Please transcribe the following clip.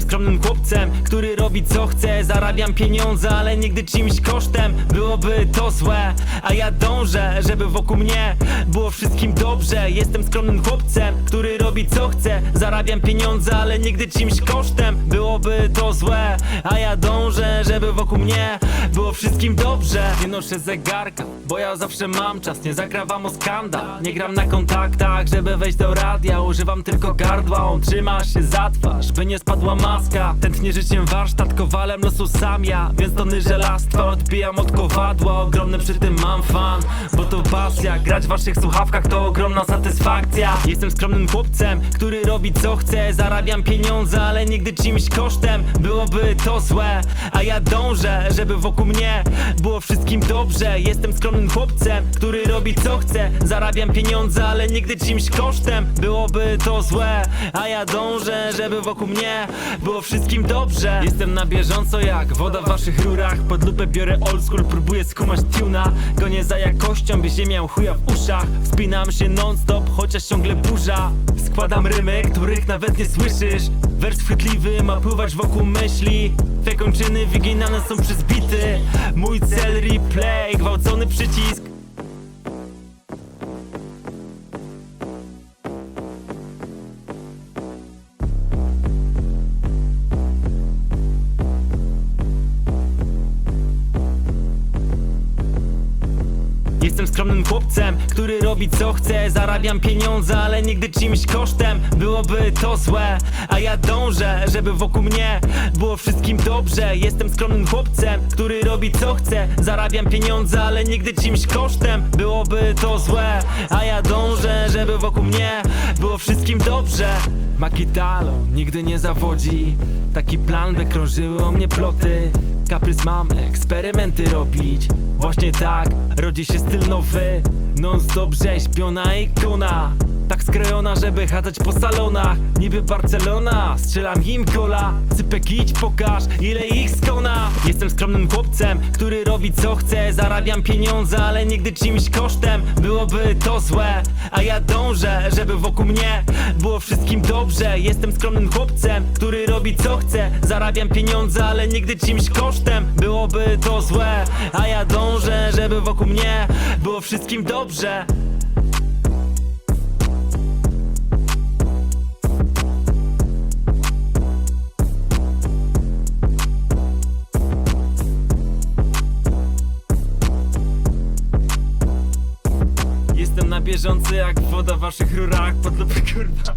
skromnym chłopcem, który robi co chce. Zarabiam pieniądze, ale nigdy czymś kosztem. Byłoby to złe, a ja dążę, żeby wokół mnie było wszystkim dobrze. Jestem skromnym chłopcem, który robi co chce. Zarabiam pieniądze, ale nigdy czymś kosztem. Byłoby to złe, a ja dążę, żeby wokół mnie było wszystkim dobrze. Nie noszę zegarka, bo ja zawsze mam czas. Nie zakrawam o skandal, nie gram na kontaktach. Żeby wejść do radia, używam tylko gardła. On trzyma się za twarz, by nie spadła maska. Tętnie życiem warsztat, kowalem losu sam ja Więc tony żelastwa odbijam od kowadła. Ogromny przy tym mam fan, bo to pasja. Grać w waszych słuchawkach to ogromna satysfakcja. Jestem skromnym chłopcem, który robi co chce. Zarabiam pieniądze, ale nigdy czymś kosztem. Byłoby to złe, a ja dążę, żeby wokół mnie było wszystkim dobrze. Jestem skromnym chłopcem, który robi co chce. Zarabiam pieniądze, ale nigdy czymś kosztem. Byłoby to złe, a ja dążę, żeby wokół mnie było wszystkim dobrze. Jestem na bieżąco jak woda w waszych rurach. Pod lupę biorę old school, próbuję skumać tuna. Gonię za jakością, by ziemia chuja w uszach. Wspinam się non stop, chociaż ciągle burza. Składam rymy, których nawet nie słyszysz. Wers chwytliwy ma pływać wokół myśli. Twe kończyny wyginane są przez bity. Mój cel replay, gwałcony przycisk Jestem skromnym chłopcem, który robi co chce. Zarabiam pieniądze, ale nigdy czymś kosztem. Byłoby to złe, a ja dążę Żeby wokół mnie było wszystkim dobrze. Jestem skromnym chłopcem, który robi co chce. Zarabiam pieniądze, ale nigdy czymś kosztem. Byłoby to złe, a ja dążę Żeby wokół mnie było wszystkim dobrze. Makitalo nigdy nie zawodzi. Taki plan, by krążyły o mnie ploty. Kaprys mam eksperymenty robić Właśnie tak rodzi się styl nowy. Non stop rzeźbiona ikona Tak skrojona, żeby chatać po salonach. Niby Barcelona, strzelam im gola Cypek idź pokaż, ile ich skona Jestem skromnym chłopcem, który robi co chce. Zarabiam pieniądze, ale nigdy czymś kosztem. Byłoby to złe, a ja dążę Żeby wokół mnie było wszystkim dobrze. Jestem skromnym chłopcem, który robi co chce. Zarabiam pieniądze, ale nigdy czymś kosztem. Byłoby to złe, a ja dążę Żeby wokół mnie było wszystkim dobrze bieżący jak woda w waszych rurach pod lupy kurwa